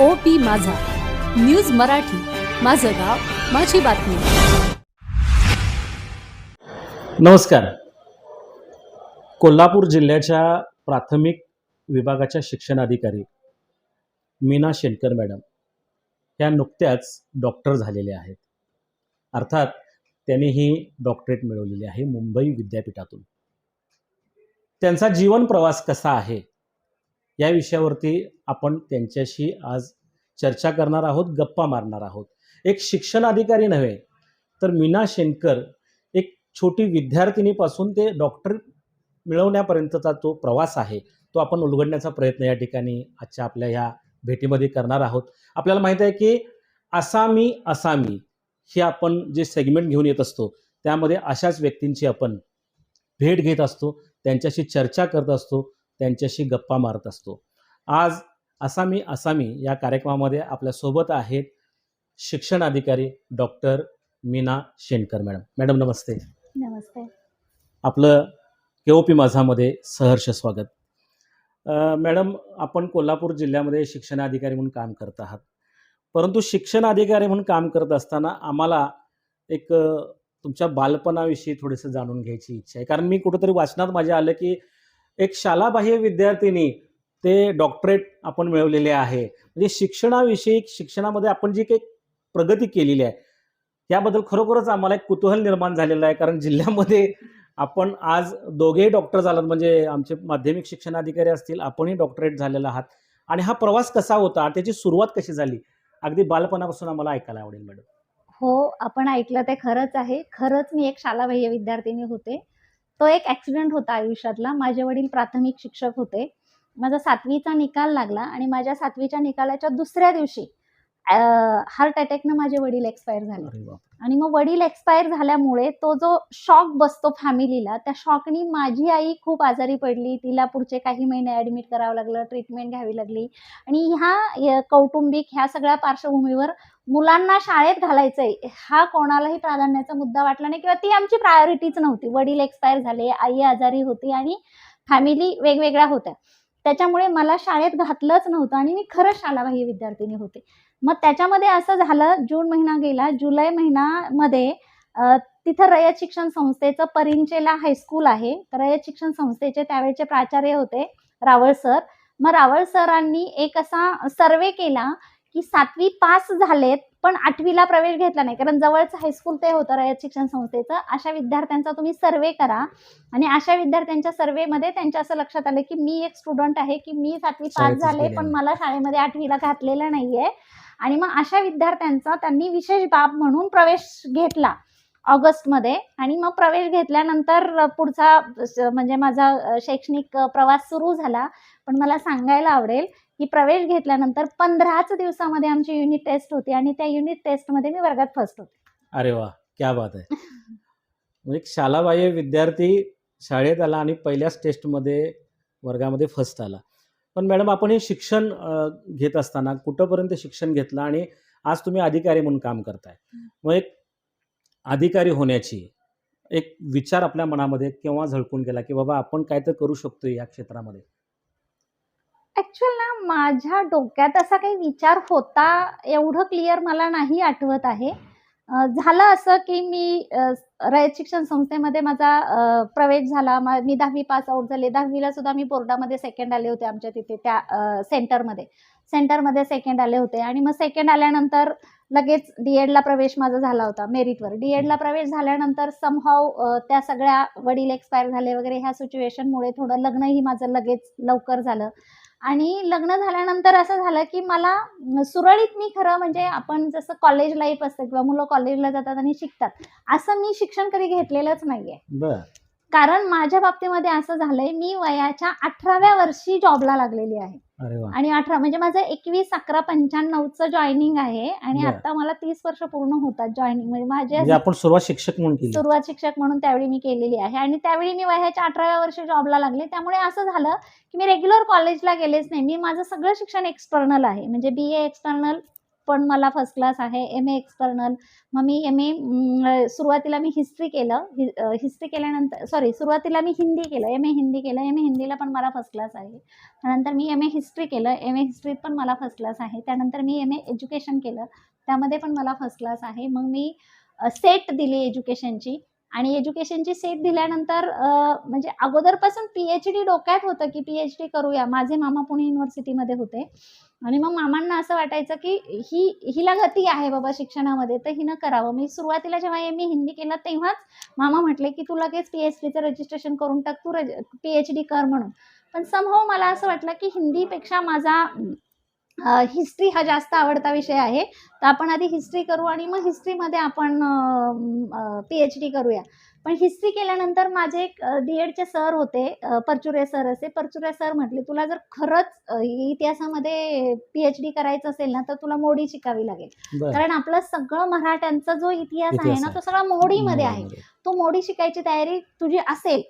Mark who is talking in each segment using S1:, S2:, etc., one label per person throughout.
S1: O P Majha. News Marathi. माझं गाव माझी बातमी.
S2: नमस्कार. कोल्हापूर जिल्ह्याच्या प्राथमिक विभागाच्या शिक्षणाधिकारी मीना शेनकर मॅडम ह्या नुकत्याच डॉक्टर झालेल्या आहेत. अर्थात त्यांनी ही डॉक्टरेट मिळवलेली आहे मुंबई विद्यापीठातून. त्यांचा जीवन प्रवास कसा आहे? या विषयावरती आपण त्यांच्याशी आज चर्चा करणार आहोत गप्पा मारणार आहोत. एक शिक्षण अधिकारी नव्हे तर मीना शेणकर एक छोटी विद्यार्थिनीपासून ते डॉक्टर मिळवण्यापर्यंतचा जो प्रवास आहे. तो आपण उलगडण्याचा प्रयत्न या ठिकाणी आजच्या आपल्या ह्या भेटीमध्ये करणार आहोत. आपल्याला माहीत आहे की आसामी आसामी हे आपण जे सेगमेंट घेऊन येत असतो त्यामध्ये अशाच व्यक्तींची आपण भेट घेत असतो त्यांच्याशी चर्चा करत असतो. त्यांच्याशी गप्पा मारत असतो. आज आसामी आसामी या कार्यक्रमामध्ये आपल्यासोबत आहेत शिक्षण अधिकारी doctor Meena Shenkar madam. Madam नमस्ते.
S3: नमस्ते.
S2: आपलं के ओ पी माझामध्ये सहर्ष स्वागत. मॅडम आपण कोल्हापूर जिल्ह्यामध्ये शिक्षणाधिकारी म्हणून काम करत आहात. परंतु शिक्षण अधिकारी म्हणून काम करत असताना आम्हाला एक तुमच्या बालपणाविषयी थोडंसं जाणून घ्यायची इच्छा आहे. कारण मी कुठंतरी वाचनात माझ्या आलं की एक शालाबाह्य विद्यार्थिनी ते डॉक्टरेट आपण मिळवलेले आहे. म्हणजे शिक्षणाविषयी शिक्षणामध्ये आपण जी काही प्रगती केलेली आहे याबद्दल खरोखरच आम्हाला एक कुतूहल निर्माण झालेलं आहे. कारण जिल्ह्यामध्ये आपण आज दोघेही डॉक्टर झालात म्हणजे आमचे माध्यमिक शिक्षणाधिकारी असतील आपणही डॉक्टरेट झालेला आहात. आणि हा प्रवास कसा होता त्याची सुरुवात कशी झाली? अगदी बालपणापासून आम्हाला ऐकायला आवडेल मॅडम
S3: हो आपण ऐकलं ते खरंच आहे. खरंच मी एक शालाबाह्य विद्यार्थिनी होते. तो एक ॲक्सिडेंट होता आयुष्यातला. माझे वडील प्राथमिक शिक्षक होते. माझा सातवीचा निकाल लागला आणि माझ्या सातवीच्या निकालाच्या दुसऱ्या दिवशी हार्ट अटॅकनं माझे वडील एक्सपायर झाले. आणि मग वडील एक्सपायर झाल्यामुळे तो जो शॉक बसतो फॅमिलीला त्या शॉकनी माझी आई खूप आजारी पडली. तिला पुढचे काही महिने ॲडमिट करावं लागलं ट्रीटमेंट घ्यावी लागली. आणि ह्या कौटुंबिक ह्या सगळ्या पार्श्वभूमीवर मुलांना शाळेत घालायचंय हा कोणालाही प्राधान्याचा मुद्दा वाटला नाही किंवा ती आमची प्रायोरिटीच नव्हती. वडील एक्सपायर झाले आई आजारी होती आणि फॅमिली वेगवेगळ्या होत्या. त्याच्यामुळे मला शाळेत घातलंच नव्हतं आणि मी खरंच शालाबाह्य विद्यार्थिनी होते. मग त्याच्यामध्ये असं झालं जून महिना गेला जुलै महिन्यामध्ये तिथं रयत शिक्षण संस्थेचं परिंचेला हायस्कूल आहे. तर रयत शिक्षण संस्थेचे त्यावेळेचे प्राचार्य होते रावळ सर. मग रावळ सरांनी एक असा सर्वे केला की सातवी पास झालेत पण आठवीला प्रवेश घेतला नाही. कारण जवळचं हायस्कूल ते होतं रयत शिक्षण संस्थेचं. अशा विद्यार्थ्यांचा तुम्ही सर्वे करा. आणि अशा विद्यार्थ्यांच्या सर्वेमध्ये त्यांच्या असं लक्षात आलं की मी एक स्टुडंट आहे की मी सातवी पास झाले पण. मला शाळेमध्ये आठवीला घातलेलं नाहीये. आणि मग अशा विद्यार्थ्यांचा त्यांनी विशेष बाब म्हणून प्रवेश घेतला. ऑगस्टमध्ये. आणि मग प्रवेश घेतल्यानंतर पुढचा म्हणजे माझा शैक्षणिक प्रवास सुरू झाला. पण मला सांगायला आवडेल की प्रवेश घेतल्यानंतर पंधराच दिवसामध्ये आमची युनिट टेस्ट होती आणि त्या युनिट टेस्टमध्ये मी वर्गात फर्स्ट होते.
S2: अरे वा क्या बात आहे. म्हणजे एक शालाबाह्य विद्यार्थी शाळेत आला आणि पहिल्याच टेस्टमध्ये वर्गामध्ये फर्स्ट आला. पण मॅडम आपण हे शिक्षण घेत असताना कुठंपर्यंत शिक्षण घेतलं आणि आज तुम्ही अधिकारी म्हणून काम करताय? मग एक अधिकारी होण्याची एक विचार आपल्या मनामध्ये केव्हा झळकून गेला की बाबा आपण काय तर करू शकतो या क्षेत्रामध्ये?
S3: ऍक्च्युअल ना माझ्या डोक्यात असा काही विचार होता एवढं क्लिअर मला नाही आठवत आहे. झालं असं की मी रयत शिक्षण संस्थेमध्ये माझा प्रवेश झाला. मा- मी दहावी पास आउट झाले. दहावीला सुद्धा मी बोर्डामध्ये सेकंड आले होते आमच्या तिथे त्या सेंटरमध्ये सेंटरमध्ये सेकंड आले होते. आणि मग सेकंड आल्यानंतर लगेच डी एडला प्रवेश माझा झाला होता मेरिटवर डी एडला प्रवेश झाल्यानंतर समहाव त्या सगळ्या वडील एक्सपायर झाले वगैरे ह्या सिच्युएशनमुळे थोडं लग्नही माझं लगेच लवकर झालं. आणि लग्न झाल्यानंतर असं झालं की मला सुरळीत मी खरं म्हणजे आपण जसं कॉलेज लाईफ असतं किंवा मुलं कॉलेजला जातात आणि शिकतात असं मी शिक्षण कधी घेतलेलंच नाहीये. कारण माझ्या बाबतीमध्ये असं झालंय मी वयाच्या अठराव्या वर्षी जॉबला लागलेली आहे. आणि अठरा म्हणजे माझं एकवीस अकरा पंच्याण्णवचं जॉईनिंग आहे आणि. आता मला तीस वर्ष पूर्ण होतात जॉईनिंग म्हणजे माझे
S2: म्हणजे आपण सुरुवात शिक्षक म्हणून
S3: सुरुवात शिक्षक म्हणून त्यावेळी मी केलेली आहे. आणि त्यावेळी मी वयाच्या अठराव्या वर्षी जॉबला लागले. त्यामुळे असं झालं की मी रेग्युलर कॉलेजला गेलेच नाही. मी माझं सगळं शिक्षण एक्सटर्नल आहे. म्हणजे बी ए एक्सटर्नल पण मला फर्स्ट क्लास आहे एम ए एक्सटर्नल मग मी एम ए सुरुवातीला मी हिस्ट्री केलं. हिस्ट्री केल्यानंतर सॉरी सुरुवातीला मी हिंदी केलं. एम ए हिंदी केलं. एम ए हिंदीला पण मला फर्स्ट क्लास आहे. त्यानंतर मी एम ए हिस्ट्री केलं. एम ए हिस्ट्रीत पण मला फर्स्ट क्लास आहे. त्यानंतर मी एम ए एज्युकेशन केलं. त्यामध्ये पण मला फर्स्ट क्लास आहे. मग मी सेट दिली एज्युकेशनची आणि एज्युकेशनची सेट दिल्यानंतर म्हणजे अगोदरपासून पी एच डी डोक्यात होतं की पी एच डी करूया. माझे मामा पुणे युनिव्हर्सिटीमध्ये होते. आणि मग मामांना असं वाटायचं की ही हिला गती आहे बाबा शिक्षणामध्ये तर हिनं करावं. मी सुरुवातीला जेव्हा एम ए हिंदी केलं तेव्हाच मामा म्हटले की तू लगेच पी एच डीचं रजिस्ट्रेशन करून टाक. तू रज पी एच डी कर म्हणून. पण समहो मला असं वाटलं की हिंदीपेक्षा माझा हिस्ट्री हा जास्त आवडता विषय आहे. तर आपण आधी हिस्ट्री करू आणि मग हिस्ट्रीमध्ये आपण पी एच डी करूया. पण हिस्ट्री केल्यानंतर माझे एक डी एडचे सर होते परचुरे सर असे. परचुरे सर म्हटले तुला जर खरंच इतिहासामध्ये पी एच डी करायचं असेल ना तर तुला मोडी शिकावी लागेल. कारण आपलं सगळं मराठ्यांचा जो इतिहास आहे ना. तो सगळा मोडीमध्ये आहे. तू मोडी शिकायची तयारी तुझी असेल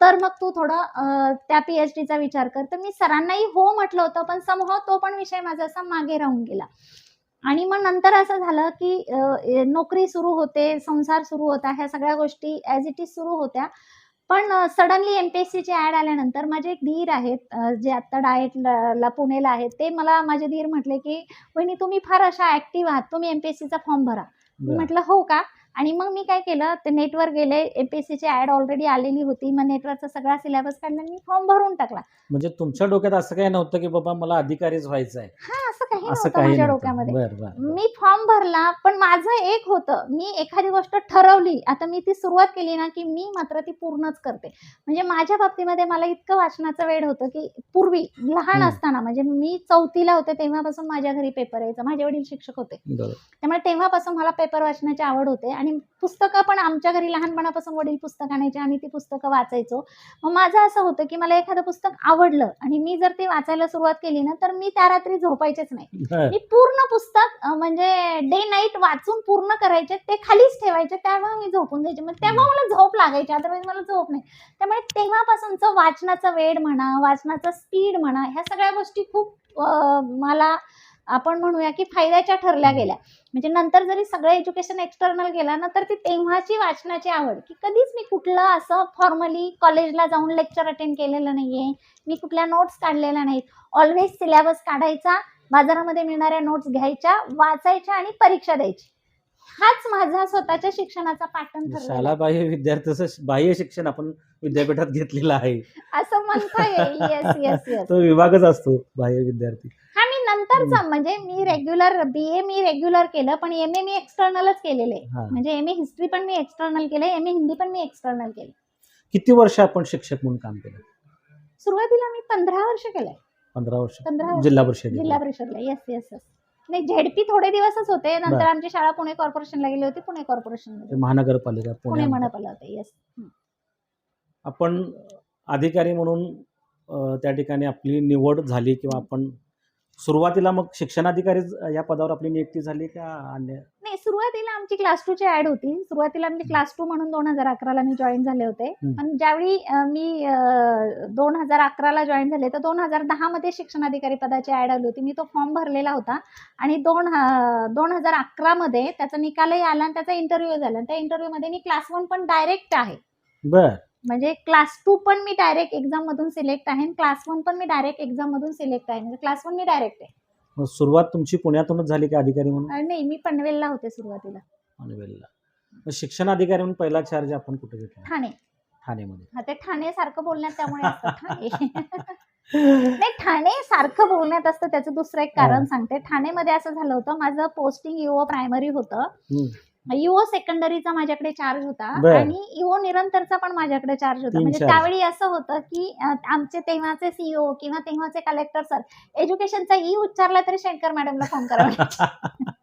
S3: तर मग तू थोडं त्या पी एच डीचा विचार कर. तर मी सरांनाही हो म्हटलं होतं पण समूह तो पण विषय माझा असा मागे राहून गेला. आणि मग नंतर असं झालं की नोकरी सुरू होते संसार सुरू होता ह्या सगळ्या गोष्टी ॲज इट इज सुरू होत्या. पण सडनली एम पी एस सीची ॲड आल्यानंतर माझे एक धीर आहेत जे आत्ता डाएटला पुणेला आहेत ते मला माझे धीर म्हटले की वहिनी तुम्ही फार अशा ॲक्टिव्ह आहात तुम्ही एम पी एस सीचा फॉर्म भरा. म्हटलं हो का? आणि मग मी काय केलं ते नेटवर गेले एम पी एस सीची ॲड ऑलरेडी आलेली होती मग नेटवरचा सगळा सिलेबस काढला मी फॉर्म भरून टाकला.
S2: म्हणजे तुमच्या डोक्यात असं काही नव्हतं की बाबा मला अधिकारीच व्हायचं आहे?
S3: हा असं काही नव्हतं माझ्या डोक्यामध्ये. मी फॉर्म भरला पण माझं एक होतं मी एखादी गोष्ट ठरवली आता मी ती सुरुवात केली ना की मी मात्र ती पूर्णच करते. म्हणजे माझ्या बाबतीमध्ये मला इतकं वाचनाचं वेळ होतं की पूर्वी लहान. असताना म्हणजे मी चौथीला होते तेव्हापासून माझ्या घरी पेपर यायचा. माझे वडील शिक्षक होते. त्यामुळे तेव्हापासून मला पेपर वाचण्याची आवड होते आणि पुस्तकं पण आमच्या घरी लहानपणापासून वडील पुस्तक आणायचे आम्ही ती पुस्तकं वाचायचो. मग माझं असं होतं की मला एखादं पुस्तक आवडलं आणि मी जर ते वाचायला सुरुवात केली ना तर मी त्या रात्री झोपायचेच नाही. मी पूर्ण पुस्तक म्हणजे डे नाईट वाचून पूर्ण करायचे ते खालीच ठेवायचे तेव्हा मी झोपून द्यायचे मग तेव्हा मला झोप लागायची अदरवाईज मला झोप नाही. त्यामुळे तेव्हापासूनचं वाचनाचा वेळ म्हणा वाचनाचा स्पीड म्हणा ह्या सगळ्या गोष्टी खूप मला आपण म्हणूया की फायद्याच्या ठरल्या गेल्या. म्हणजे नंतर जरी सगळं एज्युकेशन एक्सटर्नल गेलं ना तर ती तेव्हाची वाचनाची आवड. की कधीच मी कुठलं असं फॉर्मली कॉलेजला जाऊन लेक्चर अटेंड केलेलं नाहीये. मी कुठल्या नोट्स काढलेल्या नाहीत. ऑलवेज सिलेबस काढायचा बाजारामध्ये मिळणाऱ्या नोट्स घ्यायच्या वाचायच्या आणि परीक्षा द्यायची. हाच माझा स्वतःच्या शिक्षणाचा पॅटर्न
S2: विद्यार्थ्याचं बाह्य शिक्षण आपण विद्यापीठात घेतलेलं आहे.
S3: असं म्हणता येईल. येस येस येस
S2: तो विभागच असतो बाह्य विद्यार्थी.
S3: हा नंतरचा म्हणजे मी रेग्युलर बी ए मी रेग्युलर केलं पण एम ए मी एक्सटर्नलच केलेले. म्हणजे एम ए हिस्ट्री पण मी एक्सटर्नल केलं एम ए हिंदी पण मी एक्सटर्नल केलं.
S2: किती वर्ष आपण शिक्षक म्हणून काम केलं?
S3: सुरुवातीला मी पंधरा वर्ष केलंय.
S2: पंधरा वर्ष.
S3: पंधरा.
S2: जिल्हा परिषद
S3: जिल्हा परिषदला. येस येस येस नाही झेडपी थोडे दिवसच होते. नंतर. आमची शाळा पुणे कॉर्पोरेशनला गेली होती पुणे कॉर्पोरेशन
S2: महानगरपालिका
S3: पुणे होते. येस
S2: आपण अधिकारी म्हणून त्या ठिकाणी आपली निवड झाली किंवा आपण सुरुवातीला मग शिक्षणाधिकारी या पदावर आपली नियुक्ती झाली का अन्य
S3: नाही सुरुवातीला आमची क्लास टू ची ऍड होती. सुरुवातीला मी क्लास टू म्हणून दोन हजार अकराला मी जॉईन झाले होते. पण ज्यावेळी मी दोन हजार अकराला जॉईन झाले तर दोन हजार दहा मध्ये शिक्षणाधिकारी पदाची ऍड आली होती. मी तो फॉर्म भरलेला होता. आणि दोन दोन हजार अकरा मध्ये त्याचा निकालही आला आणि त्याचा इंटरव्ह्यू झाला. त्या इंटरव्ह्यू मध्ये मी क्लास वन पण डायरेक्ट आहे.
S2: बर.
S3: म्हणजे क्लास टू पण मी डायरेक्ट एक्झाम मधून सिलेक्ट आहे क्लास वन पण मी डायरेक्ट एक्झाम मधून सिलेक्ट आहे. म्हणजे क्लास वन मी डायरेक्ट आहे.
S2: मग सुरुवात तुमची पुण्यातूनच झाली का अधिकारी म्हणून?
S3: नाही मी पनवेलला होते सुरुवातीला.
S2: पनवेलला. मग शिक्षण अधिकारी म्हणून पहिला चार्ज आपण कुठे घेतला?
S3: ठाणे.
S2: ठाणेमध्ये.
S3: हा ते ठाणे सारखं बोलण्यात त्यामुळे असतं. ठाणे. नाही ठाणे सारखं बोलण्यात असतं त्याचं दुसरं एक कारण
S2: हा.
S3: सांगते. ठाणेमध्ये असं झालं होतं माझं पोस्टिंग युओ प्रायमरी होतं.
S2: हम्म.
S3: युओ सेकंडरीचा माझ्याकडे चार्ज होता
S2: बर.
S3: आणि युओ निरंतरचा पण माझ्याकडे चार्ज होता
S2: तीन
S3: म्हणजे
S2: charge.
S3: त्यावेळी असं होतं की अं, आमचे तेव्हाचे सीईओ किंवा तेव्हाचे कलेक्टर सर एज्युकेशनचा ई उच्चारला तरी शेणकर मॅडमला फोन करावा लागायचा.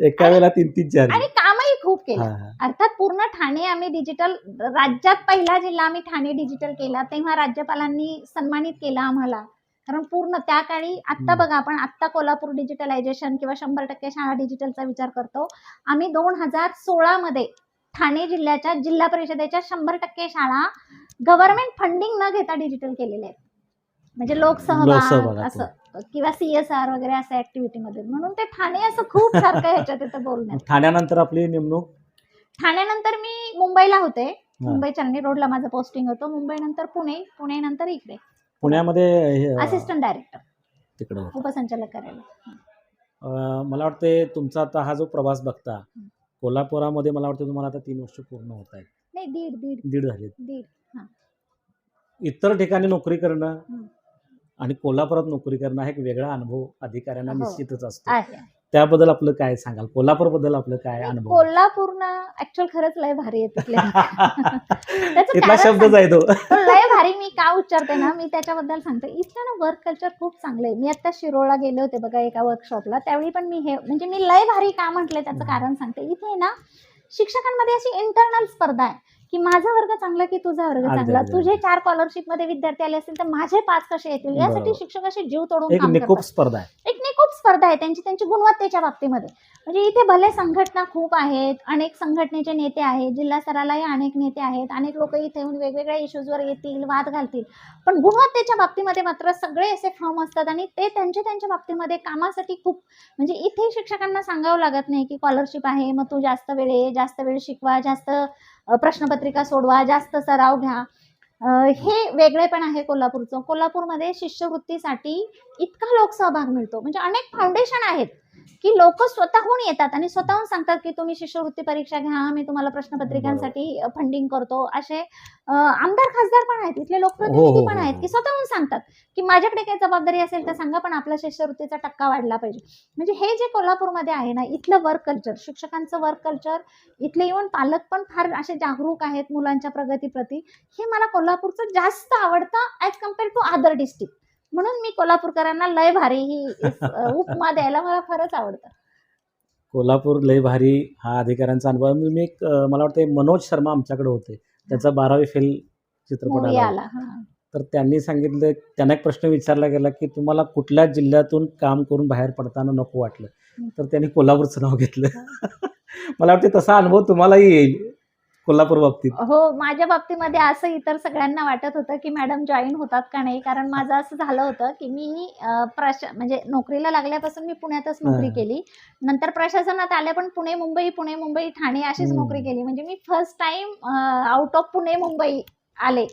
S2: एका वेळेला तीन तीन चार्ज
S3: आणि कामही खूप केलं
S2: हा.
S3: अर्थात पूर्ण ठाणे आम्ही डिजिटल राज्यात पहिला जिल्हा आम्ही ठाणे डिजिटल केला तेव्हा राज्यपालांनी सन्मानित केलं आम्हाला कारण पूर्ण त्या काळी आत्ता
S2: हम्म.
S3: बघा आपण आत्ता कोल्हापूर डिजिटलायझेशन किंवा शंभर टक्के शाळा डिजिटलचा विचार करतो. आम्ही दोन हजार सोळामध्ये ठाणे जिल्ह्याच्या जिल्हा परिषदेच्या शंभर टक्के शाळा गव्हर्नमेंट फंडिंग न घेता डिजिटल केलेल्या आहेत. म्हणजे लोकसहभाग. असं किंवा सी एस आर वगैरे अशा ऍक्टिव्हिटीमध्ये म्हणून ते ठाणे असं खूप सारखं ह्याच्यात येतं बोलण्यात.
S2: ठाण्यानंतर आपली नेमणूक?
S3: ठाण्यानंतर मी मुंबईला होते. मुंबई चंदी रोडला माझं पोस्टिंग होतं. मुंबईनंतर पुणे पुणे नंतर इकडे.
S2: पुण्यामध्ये
S3: असिस्टंट डायरेक्टर
S2: तिकडं होतं.
S3: उपसंचालक कार्यालय
S2: अं, मला वाटते तुमचा आता हा जो प्रवास बघता कोल्हापुरामध्ये मला वाटतं तुम्हाला आता तीन वर्ष पूर्ण होत आहेत.
S3: नाही दीड दीड.
S2: दीड झाले
S3: दीड
S2: इतर ठिकाणी नोकरी करणं
S3: हं.
S2: आणि कोल्हापुरात नोकरी करणं हा एक वेगळा अनुभव अधिकाऱ्याला
S3: हो.
S2: निश्चितच असतो.
S3: आहे.
S2: त्याबद्दल आपलं काय सांगाल? कोल्हापूरबद्दल आपलं काय अनुभव?
S3: कोल्हापूरनं ऍक्च्युअल खरंच लय भारी आहे तिथले. त्याचं
S2: इथला
S3: कारण
S2: शब्दच आहे तो.
S3: पण लय भारी मी का उच्चारते ना मी त्याच्याबद्दल सांगते. इथलं ना वर्क कल्चर खूप चांगलं आहे. मी आता शिरोळला गेले होते बघा एका वर्कशॉपला त्यावेळी पण मी हे म्हणजे मी लय भारी का म्हटलंय त्याचं कारण सांगते. इथे ना शिक्षकांमध्ये अशी इंटरनल स्पर्धा आहे. की माझा वर्ग चांगला की तुझा वर्ग चांगला? तुझे. चार स्कॉलरशिपमध्ये विद्यार्थी आले असतील तर माझे पाच कसे येतील? यासाठी
S2: बरोबर.
S3: शिक्षक असे जीव तोडून काम करतात.
S2: स्पर्धा आहे.
S3: एक निकोप स्पर्धा आहे त्यांची त्यांची गुणवत्तेच्या बाबतीमध्ये. म्हणजे इथे भले संघटना खूप आहेत अनेक संघटनेचे नेते आहेत जिल्हा स्तरालाही अनेक नेते आहेत अनेक लोक इथे येऊन वेगवेगळ्या इश्यूजवर येतील वाद घालतील. पण गुणवत्तेच्या बाबतीमध्ये मात्र सगळे असे फॉर्म असतात आणि ते त्यांच्या त्यांच्या बाबतीमध्ये कामासाठी खूप म्हणजे इथे शिक्षकांना सांगावं लागत नाही की स्कॉलरशिप आहे मग तू जास्त वेळ ये जास्त वेळ शिकवा जास्त प्रश्नपत्रिका सोडवा जास्त सराव घ्या. हे वेगळे पण आहे कोल्हापूरचं. कोल्हापूरमध्ये शिष्यवृत्तीसाठी इतका लोकसहभाग मिळतो. म्हणजे अनेक फाउंडेशन आहेत. की लोक स्वतःहून येतात आणि स्वतःहून सांगतात की तुम्ही शिष्यवृत्ती परीक्षा घ्या मी तुम्हाला प्रश्नपत्रिकांसाठी फंडिंग करतो. असे आमदार खासदार पण आहेत इथले
S2: हो,
S3: लोकप्रतिनिधी
S2: हो,
S3: पण
S2: हो,
S3: आहेत
S2: हो.
S3: की स्वतःहून सांगतात की माझ्याकडे काही जबाबदारी असेल तर सांगा पण आपला शिष्यवृत्तीचा टक्का वाढला पाहिजे. म्हणजे हे जे कोल्हापूरमध्ये आहे ना इथलं वर्क कल्चर शिक्षकांचं वर्क कल्चर इथले इव्हन पालक पण फार असे जागरूक आहेत मुलांच्या प्रगतीप्रती. हे मला कोल्हापूरचं जास्त आवडतं as compare to other district म्हणून मी कोल्हापूरकरांना लय भारी ही उपमा द्यायला मला फारच आवडतं.
S2: कोल्हापूर लय भारी हा अधिकाऱ्यांचा अनुभव. मी मी एक मला वाटतं मनोज शर्मा आमच्याकडे होते. त्याचा बारावी फेल चित्रपट आला. तर त्यांनी सांगितलं त्यांना एक प्रश्न विचारला गेला की तुम्हाला कुठल्या जिल्ह्यातून काम करून बाहेर पडताना नको वाटलं. तर त्यांनी कोल्हापूरचं नाव घेतलं. मला वाटतं तसा अनुभव तुम्हालाही येईल. कोल्हापूर बाबतीत.
S3: हो माझ्या बाबतीमध्ये असं इतर सगळ्यांना वाटत होतं की मॅडम जॉईन होतात का नाही. कारण माझं असं झालं होतं की मी प्रश म्हणजे नोकरीला लागल्यापासून मी पुण्यातच नोकरी. केली. नंतर प्रशासनात आले पण पुणे मुंबई पुणे मुंबई ठाणे अशीच. नोकरी केली. म्हणजे मी first time out of Pune Mumbai आले.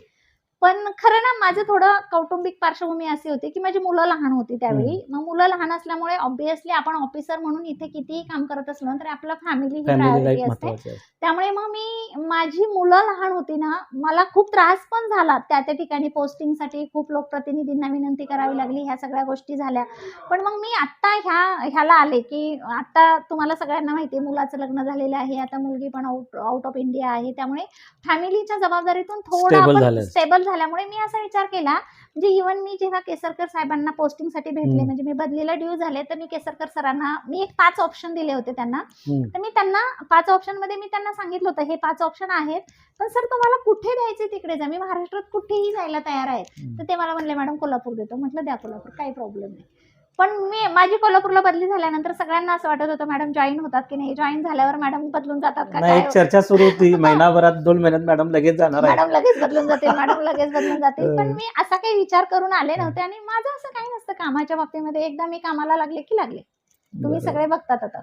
S3: पण खरं ना माझं थोडं कौटुंबिक पार्श्वभूमी अशी होती की माझी मुलं लहान होती त्यावेळी. मग मुलं लहान असल्यामुळे ऑब्विसली आपण ऑफिसर म्हणून इथे कितीही काम करत असलो तरी आपला फॅमिली ही प्रायोरिटी असते. त्यामुळे मग मी माझी मुलं लहान होती ना मला खूप त्रास पण झाला. त्या त्या ठिकाणी पोस्टिंगसाठी खूप लोकप्रतिनिधींना विनंती करावी लागली ह्या सगळ्या गोष्टी झाल्या. पण मग मी आत्ता ह्या ह्याला आले की आत्ता तुम्हाला सगळ्यांना माहिती मुलाचं लग्न झालेलं आहे आता मुलगी पण आउट आउट ऑफ इंडिया आहे. त्यामुळे फॅमिलीच्या जबाबदारीतून थोडं आपण. स्टेबल झाल्यामुळे मी असा विचार केला म्हणजे इव्हन मी जेव्हा केसरकर साहेबांना पोस्टिंगसाठी भेटले. म्हणजे मी बदलीला ड्यू झाले तर मी केसरकर सरांना मी एक पाच ऑप्शन दिले होते त्यांना. तर मी त्यांना पाच ऑप्शनमध्ये मी त्यांना सांगितलं होतं हे पाच ऑप्शन आहेत पण सर तुम्हाला कुठे द्यायचे तिकडे जा मी महाराष्ट्रात कुठेही जायला तयार आहे. तर ते मला म्हणले मॅडम कोल्हापूर देतो म्हटलं द्या कोल्हापूर काही प्रॉब्लेम नाही पण मी माझी कोल्हापूरला बदली झाल्यानंतर सगळ्यांना असं वाटत होतं मॅडम जॉईन होतात की नाही? जॉईन झाल्यावर मॅडम बदलून जातात का?
S2: नाही
S3: काय
S2: एक चर्चा सुरू होती. महिनाभरात दोन महिन्यात मॅडम लगेच जाणार आहे.
S3: मॅडम लगेच बदलून जातील मॅडम लगेच बदलून जातील. पण. मी असा काही विचार करून आले नव्हते आणि माझं असं काही नसतं कामाच्या बाबतीमध्ये. एकदा मी कामाला लागले की लागले. तुम्ही
S2: बरोबर.
S3: सगळे बघतात आता.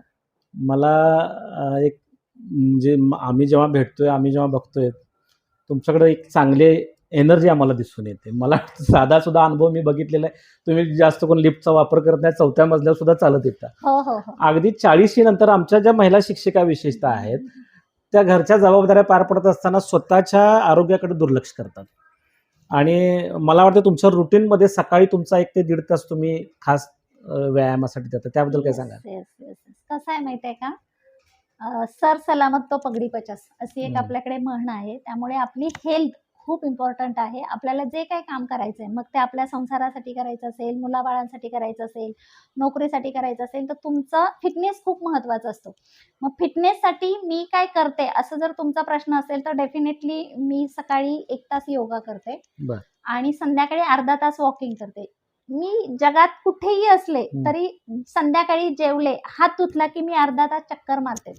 S2: मला अं, एक म्हणजे म- आम्ही जेव्हा भेटतोय आम्ही जेव्हा बघतोय तुमच्याकडे एक चांगले एनर्जी आम्हाला दिसून येते. मला साधा सुद्धा अनुभव मी बघितलेला आहे. तुम्ही जास्त कोण लिफ्टचा वापर करत नाही चौथ्या मजल्यावर सुद्धा चालत येतात
S3: हो हो हो.
S2: अगदी चाळीशी नंतर आमच्या ज्या महिला शिक्षिका विशेषतः आहेत त्या घरच्या जबाबदाऱ्या पार पडत असताना स्वतःच्या आरोग्याकडे दुर्लक्ष करतात. आणि मला वाटतं तुमच्या रुटीनमध्ये सकाळी तुमचा एक ते दीड तास तुम्ही खास व्यायामासाठी देता. त्याबद्दल काय सांगा.
S3: कसं आहे माहितीये का? अं, सर सलामत तो पगडी पचास. अशी एक. आपल्याकडे म्हण आहे. त्यामुळे आपली हेल्थ खूप इम्पॉर्टंट आहे आपल्याला जे काही काम करायचंय मग ते आपल्या संसारासाठी करायचं असेल मुलाबाळांसाठी करायचं असेल नोकरीसाठी करायचं असेल तर तुमचं फिटनेस खूप महत्त्वाचा असतो मग फिटनेससाठी मी काय करते असं जर तुमचा प्रश्न असेल तर डेफिनेटली मी सकाळी एक तास योगा करते. आणि संध्याकाळी अर्धा तास वॉकिंग करते मी जगात कुठेही असले. तरी संध्याकाळी जेवले हात धुतला की मी अर्धा तास चक्कर मारते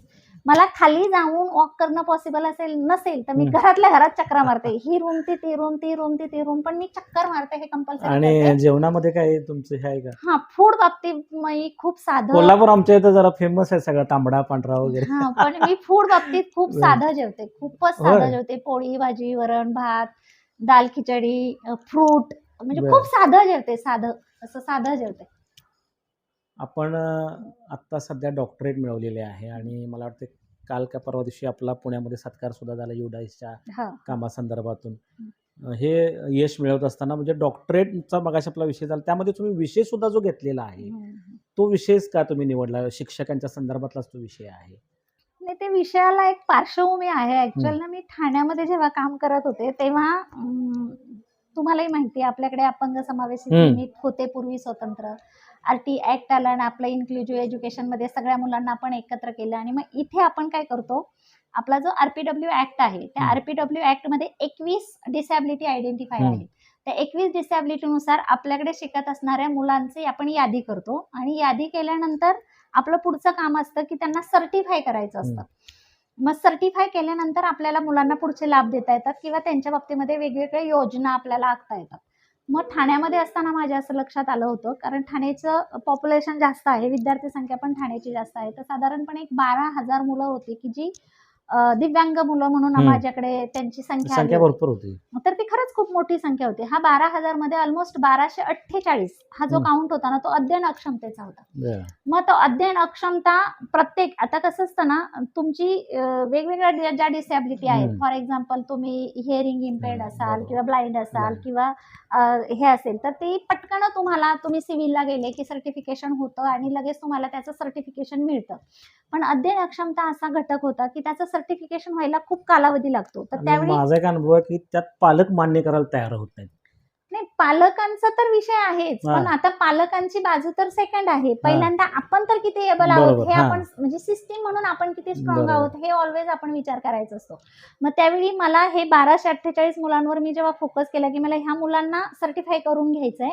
S3: मला खाली जाऊन वॉक करणं पॉसिबल असेल नसेल तर मी. घरातल्या घरात चक्रा मारते ही रूम ती ती रूम ती रूम ती ती रूम पण मी चक्कर मारते हे कंपल्सरी
S2: आणि जेवणामध्ये काय तुमचं हे आहे का
S3: हा फूड बाबतीत मी खूप साधं
S2: कोल्हापूर आमच्या इथं जरा फेमस आहे सगळं तांबडा पांढरा वगैरे
S3: हा पण मी फूड बाबतीत खूप. साधं जेवते खूपच. साधं जेवते पोळी भाजी वरण भात दाल खिचडी फ्रूट म्हणजे. खूप साधं जेवते साधं असं साधं जेवते
S2: आपण आत्ता सध्या डॉक्टरेट मिळवलेले आहे आणि मला वाटतं काल का परवा दिवशी आपला पुण्यामध्ये सत्कार सुद्धा झाला युडाईसच्या कामासंदर्भातून. हे यश मिळवत असताना म्हणजे डॉक्टरेटचा मगाशी आपला विषय झाला त्यामध्ये तुम्ही विषय सुद्धा जो घेतलेला आहे. तो विषयच का तुम्ही निवडला? शिक्षकांच्या संदर्भातलाच तो विषय आहे.
S3: नाही ते विषयाला एक पार्श्वभूमी आहे. ऍक्च्युअल ना मी ठाण्यामध्ये जेव्हा काम करत होते तेव्हा तुम्हालाही माहिती आहे आपल्याकडे अपंग. युनिट होते पूर्वी स्वतंत्र. आर टी ऍक्ट आला आणि आपलं इन्क्लुझिव्ह एज्युकेशनमध्ये सगळ्या मुलांना आपण एकत्र केलं. आणि मग इथे आपण काय करतो? आपला जो आरपीडब्ल्यू ऍक्ट आहे त्या
S2: हम्म.
S3: आरपीडब्ल्यू ऍक्टमध्ये एकवीस डिसॅबिलिटी आयडेंटिफाय. आहे त्या एकवीस डिसॅबिलिटीनुसार आपल्याकडे शिकत असणाऱ्या मुलांची आपण यादी करतो. आणि यादी केल्यानंतर आपलं पुढचं काम असतं की त्यांना सर्टिफाय करायचं असतं. मग सर्टिफाय केल्यानंतर आपल्याला मुलांना पुढचे लाभ देता येतात किंवा त्यांच्या बाबतीमध्ये वेगवेगळ्या योजना आपल्याला आखता येतात. मग ठाण्यामध्ये असताना माझ्या असं लक्षात आलं होतं कारण ठाण्याचं पॉप्युलेशन जास्त आहे विद्यार्थी संख्या पण ठाण्याची जास्त आहे. तर साधारणपणे एक बारा हजार मुलं होती की जी दिव्यांग मुलं म्हणून. माझ्याकडे त्यांची संख्या.
S2: भरपूर होती
S3: तर ती खरंच खूप मोठी संख्या होती हा बारा हजारमध्ये ऑलमोस्ट बाराशे अठ्ठेचाळीस हा जो. काउंट होता ना तो अध्ययन अक्षमतेचा होता. मग तो अध्ययन अक्षमता प्रत्येक आता कसं असतं ना तुमची वेगवेगळ्या ज्या- डिसॅबिलिटी आहेत. फॉर एक्झाम्पल तुम्ही हिअरिंग इम्पेअर्ड असाल. किंवा ब्लाइंड असाल. किंवा हे असेल तर ते पटकन तुम्हाला तुम्ही सिव्हिलला गेले की सर्टिफिकेशन होतं आणि लगेच तुम्हाला त्याचं सर्टिफिकेशन मिळतं पण अध्ययन अक्षमता असा घटक होता की त्याचं सर्टिफिकेशन व्हायला खूप कालावधी लागतो तर त्यावेळी
S2: माझा एक अनुभव आहे की त्यात पालक मान्य करायला तयार होत नाहीत
S3: नाही पालकांचा तर विषय आहेच
S2: हा.
S3: पण आता पालकांची बाजू तर सेकंड आहे पहिल्यांदा आपण तर किती एबल आहोत
S2: बरोबर,
S3: हे
S2: हा.
S3: आपण म्हणजे सिस्टीम म्हणून आपण किती स्ट्रॉंग
S2: बरोबर.
S3: आहोत हे ऑलवेज आपण विचार करायचा असतो मग त्यावेळी मला हे बाराशे अठ्ठेचाळीस मुलांवर मी जेव्हा फोकस केला की मला ह्या मुलांना सर्टिफाय करून घ्यायचंय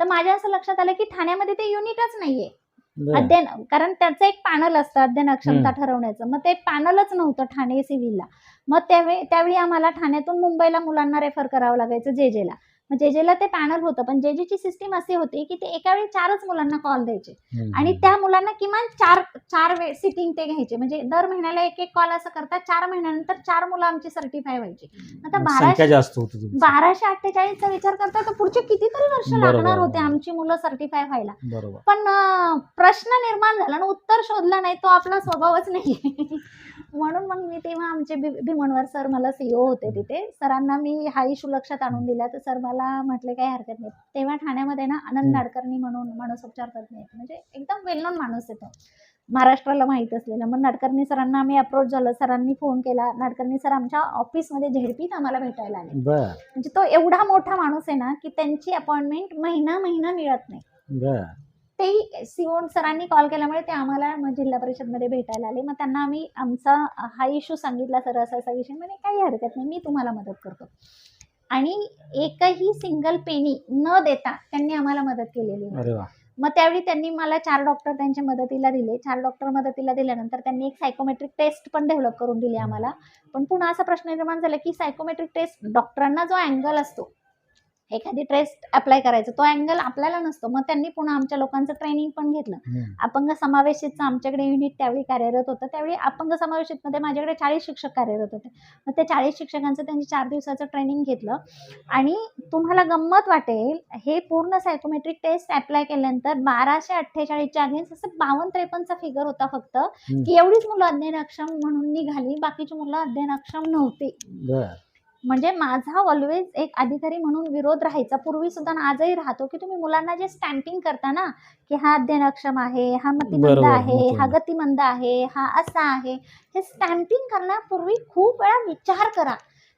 S3: तर माझ्या असं लक्षात आलं की ठाण्यामध्ये ते युनिटच नाहीये. अध्ययन कारण त्याचं एक पॅनल असतं अध्ययन अक्षमता ठरवण्याचं. मग ते पॅनलच नव्हतं ठाणे सिव्हिलला मग त्यावेळी त्यावेळी आम्हाला ठाण्यातून मुंबईला मुलांना रेफर करावं लागायचं जे जेला जे जेला ते पॅनल होतं पण जे जेची सिस्टीम अशी होती की ते एका वेळी चारच मुलांना कॉल द्यायचे. आणि त्या मुलांना किमान चार चार वेळ सिटिंग ते घ्यायचे. म्हणजे दर महिन्याला एक एक कॉल असं करता चार महिन्यानंतर चार मुलं आमची सर्टिफाय व्हायची. आता बाराशे बाराशे अठ्ठेचाळीसचा विचार करता तर पुढचे कितीतरी वर्ष. लागणार होते आमची मुलं सर्टिफाय व्हायला. पण प्रश्न निर्माण झाला आणि उत्तर शोधला नाही तो आपला स्वभावच नाही. म्हणून मग मी तेव्हा आमचे भि- भीमणवर सर मला सीओ होते तिथे. सरांना मी हा इशू लक्षात आणून दिला तर सर मला म्हटले काही हरकत नाही. तेव्हा ठाण्यामध्ये ना आनंद. नाडकर्णी म्हणून मानसोपचार तज्ञ आहेत. म्हणजे एकदम वेल नोन माणूस येतो महाराष्ट्राला माहीत असलेला. मग नाडकर्णी सरांना आम्ही अप्रोच झालं. सरांनी फोन केला. नाडकर्णी सर आमच्या ऑफिसमध्ये झेडपीत आम्हाला भेटायला आले. म्हणजे तो एवढा मोठा माणूस आहे ना की त्यांची अपॉइंटमेंट महिना महिना मिळत नाही. तेही सिओन सरांनी कॉल केल्यामुळे ते आम्हाला मग जिल्हा परिषदमध्ये भेटायला आले. मग त्यांना आम्ही आमचा हा इश्यू सांगितला सर असा असा विषय. म्हणे काही हरकत नाही. मी तुम्हाला मदत करतो. आणि एकही सिंगल पेनी न देता त्यांनी आम्हाला मदत केलेली आहे.
S2: अरे वा.
S3: मग त्यावेळी त्यांनी मला चार डॉक्टर त्यांच्या मदतीला दिले. चार डॉक्टर मदतीला दिल्यानंतर त्यांनी एक सायकोमेट्रिक टेस्ट पण डेव्हलप करून दिली आम्हाला. पण पुन्हा असा प्रश्न निर्माण झाला की सायकोमेट्रिक टेस्ट डॉक्टरांना जो अँगल असतो एखादी टेस्ट अप्लाय करायचा. तो अँगल आपल्याला नसतो. मग त्यांनी पुन्हा आमच्या लोकांचं ट्रेनिंग पण घेतलं. अपंग समावेशितचं आमच्याकडे युनिट त्यावेळी कार्यरत होतं. त्यावेळी अपंग समावेशितमध्ये माझ्याकडे चाळीस शिक्षक कार्यरत होते. मग त्या चाळीस शिक्षकांचं त्यांनी चार दिवसाचं ट्रेनिंग घेतलं. आणि तुम्हाला गंमत वाटेल हे पूर्ण सायकोमेट्रिक टेस्ट अप्लाय केल्यानंतर बाराशे अठ्ठेचाळीसच्या अगेन्स्ट असं बावन्न त्रेपन्नचा फिगर होता फक्त. की एवढीच मुलं अध्ययनक्षम म्हणून निघाली. बाकीची मुलं अध्ययनक्षम नव्हती. म्हणजे माझा ऑलवेज एक अधिकारी म्हणून विरोध राहायचा. पूर्वी सुद्धा आजही राहतो की तुम्ही मुलांना जे स्टॅम्पिंग करता ना की हा अध्ययनक्षम आहे हा मतिमंद आहे हा. गतिमंद आहे हा असा आहे. हे स्टॅम्पिंग करण्यापूर्वी खूप वेळा विचार करा.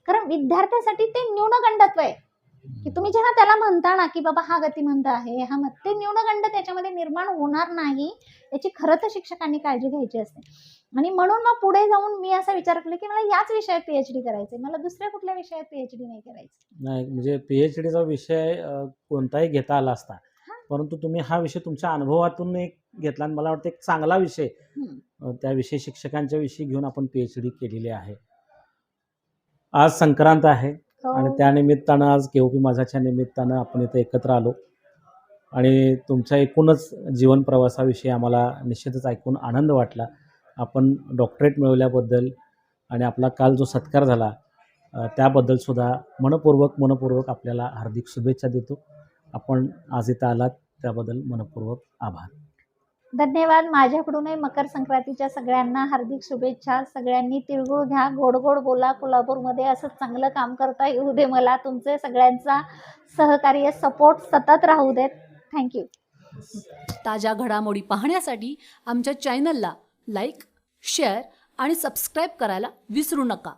S3: कारण विद्यार्थ्यासाठी ते न्यूनगंडत्व आहे. की तुम्ही जेव्हा त्याला म्हणता ना की बाबा हा गतिमंद आहे हा मत ते न्यूनगंड त्याच्यामध्ये निर्माण होणार नाही याची खरं तर शिक्षकांनी काळजी घ्यायची असते आणि म्हणून मग पुढे जाऊन मी असा विचार केला की मला याच विषयात पीएचडी करायचे मला दुसऱ्या कुठल्या विषयात पीएचडी नाही करायची
S2: नाही म्हणजे पीएच डीचा विषय कोणताही घेता आला असता. परंतु तुम्ही हा विषय तुमच्या अनुभवातून एक घेतला आणि मला वाटतं एक चांगला विषय
S3: हम्म.
S2: अ, त्या विषय शिक्षकांच्या विषयी घेऊन आपण पी एच डी केलेली आहे आज संक्रांत आहे. आणि त्या निमित्तानं आज केओपी माझ्याच्या निमित्तानं आपण इथं एकत्र आलो. आणि तुमच्या एकूणच जीवन प्रवासाविषयी आम्हाला निश्चितच ऐकून आनंद वाटला. आपण डॉक्टरेट मिळवल्याबद्दल आणि आपला काल जो सत्कार झाला त्याबद्दलसुद्धा मनपूर्वक मनपूर्वक आपल्याला हार्दिक शुभेच्छा देतो. आपण आज इथं आलात त्याबद्दल मनपूर्वक आभार.
S3: धन्यवाद. माझ्याकडूनही मकर संक्रांतीच्या सगळ्यांना हार्दिक शुभेच्छा. सगळ्यांनी तिळगुळ घ्या गोड गोड बोला. कोल्हापूरमध्ये असं चांगलं काम करता येऊ दे मला. तुमचे सगळ्यांचा सहकार्य सपोर्ट सतत राहू देत. थँक्यू
S1: ताज्या घडामोडी पाहण्यासाठी आमच्या चॅनलला लाईक शेअर आणि सबस्क्राईब करायला विसरू नका.